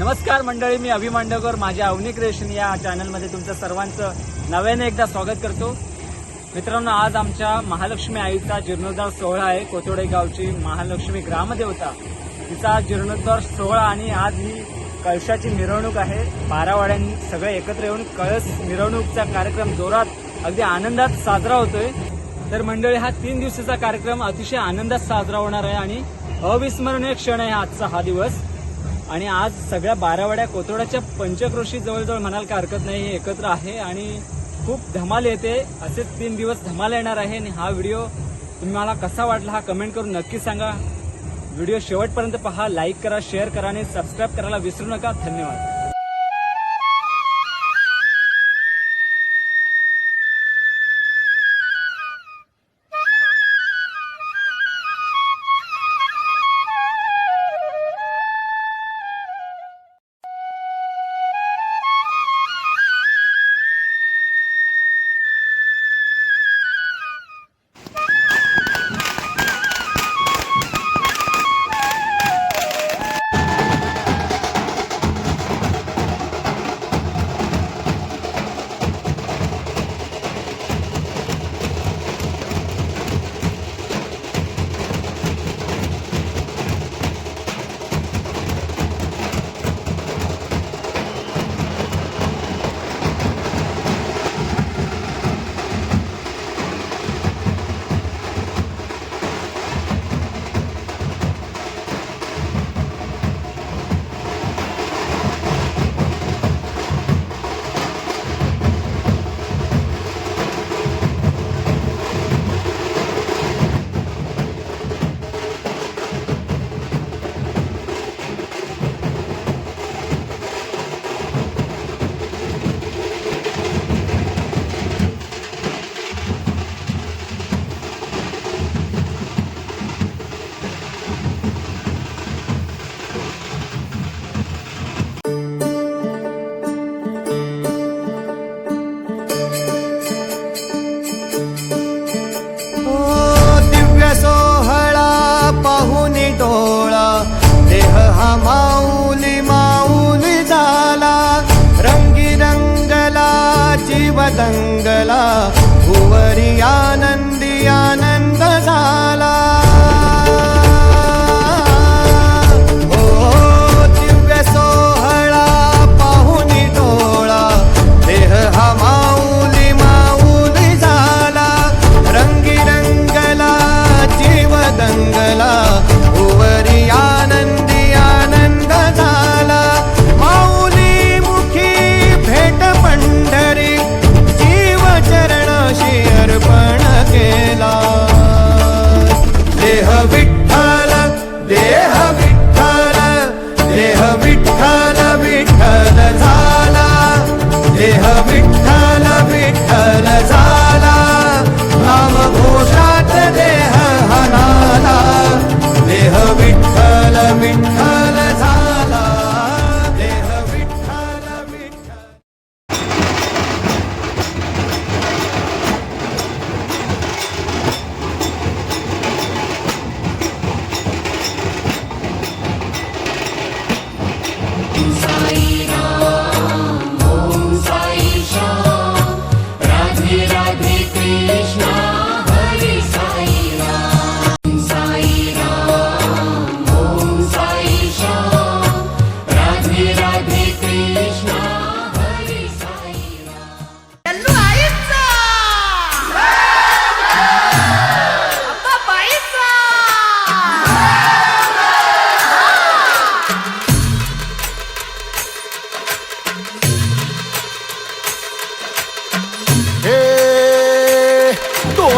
नमस्कार मंडळी मी अभिमांडकर माझ्या अवनी क्रिएशन या चॅनलमध्ये तुमचं सर्वांचं नव्याने एकदा स्वागत करतो. मित्रांनो आज आमच्या महालक्ष्मी आईचा जीर्णोद्धार सोहळा आहे. कोथोडे गावची महालक्ष्मी ग्रामदेवता. तिचा जीर्णोद्धार सोहळा आणि आज ही कळशाची मिरवणूक आहे. बारावाड्यांनी सगळे एकत्र येऊन कळस मिरवणूकचा कार्यक्रम जोरात अगदी आनंदात साजरा होतोय. तर मंडळी हा तीन दिवसाचा कार्यक्रम अतिशय आनंदात साजरा होणार आहे आणि अविस्मरणीय क्षण आहे आजचा हा दिवस. आणि आज सगळ्या बारावाड्या कोथोड्याच्या पंचक्रोशी जवळजवळ म्हणाल का हरकत नाही हे एकत्र आहे आणि खूप धमाल येते. असेच तीन दिवस धमाल येणार आहे आणि हा व्हिडिओ तुम्हाला कसा वाटला हा कमेंट करून नक्की सांगा. व्हिडिओ शेवटपर्यंत पहा लाईक करा शेअर करा आणि सबस्क्राईब करायला विसरू नका. धन्यवाद. जीव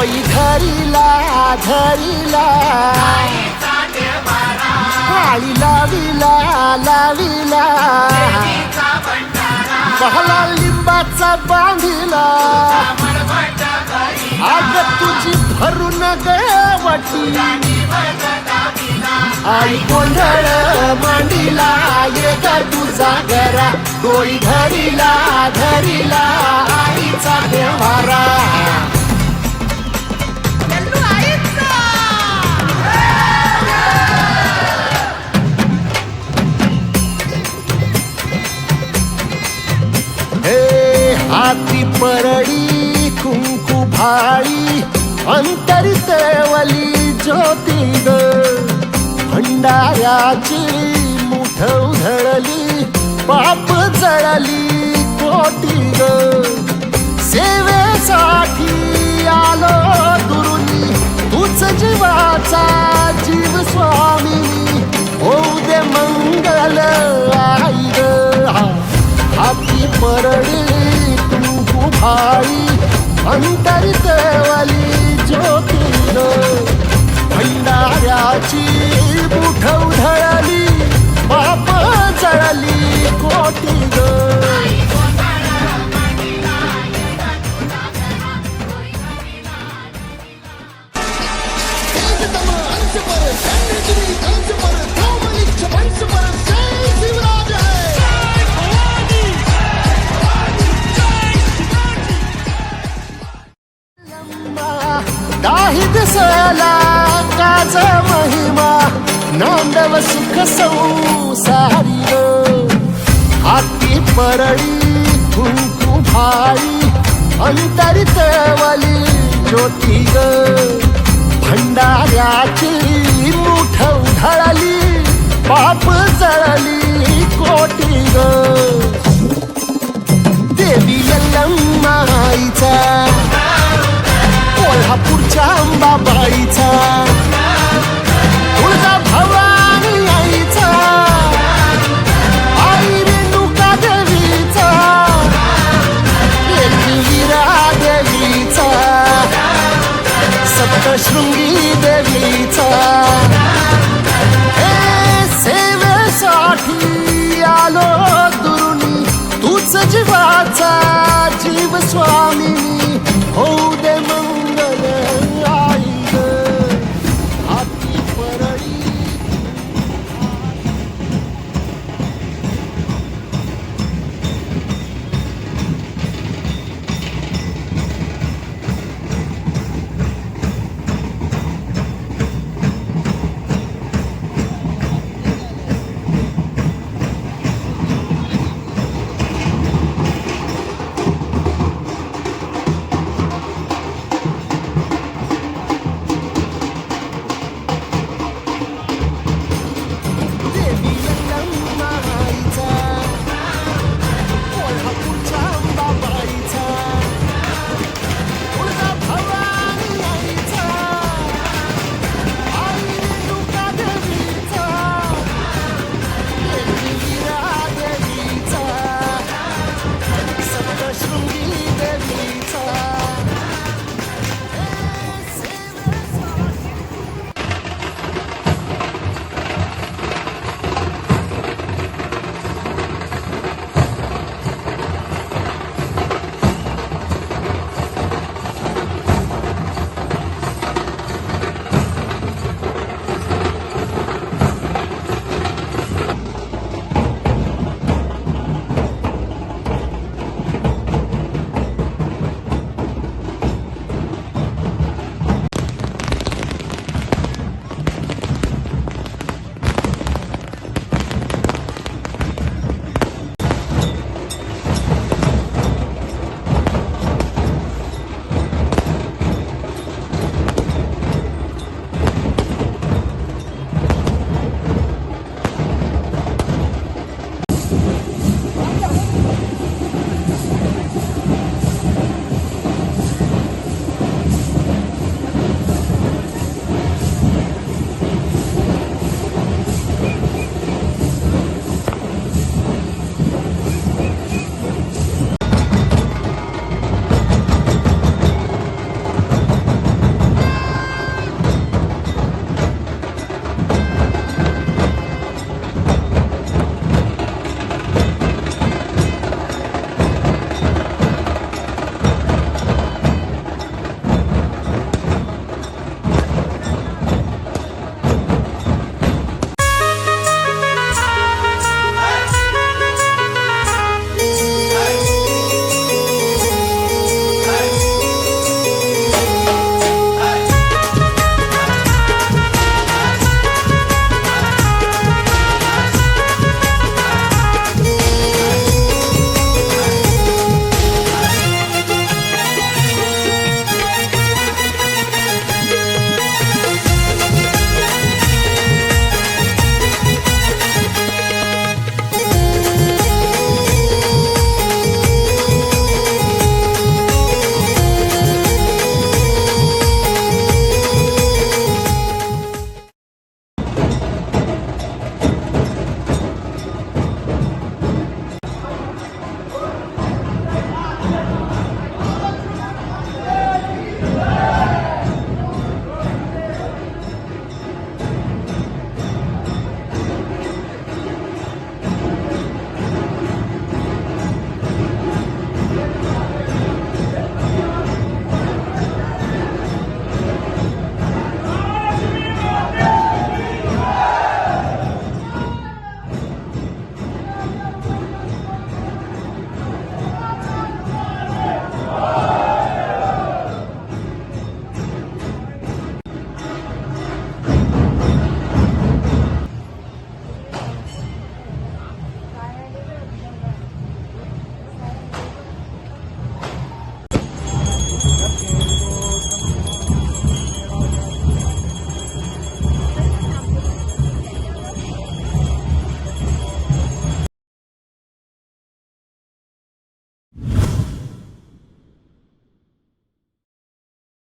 तोई धरिला धरिला। काळी लाविला लाविला। पहला लिंबाचा बांधिला। आग तुझी भरून गवटी। आई गोंधळ मांडीला ये ग तुझा घरा डोई धरिला धरिला आईचा देवारा परळी परडी कुंकू भाळी अंतरितवली ज्योती ग भंडाऱ्याची मुठ उधळली पाप जळली कोटी ग सेवेसाठी आलो दुरुनी तूच जीवाचा जीव स्वामी. होऊ दे मंगल आई ग हाती कुंकू भाई अंतरितवली ज्योती भंडाऱ्याची मुठ उधळली बाप जळली कोटी नांदव सुख संसारी ग. हाती परळी कुंकू भाई अंतरितवली ज्योती ग भंडाऱ्याची मुठ उधळली पाप जळली कोटी ग देवी माईचा कोल्हापूरच्या अंबाबाईचा. जीवाचा जीव स्वामी होऊ दे मंगल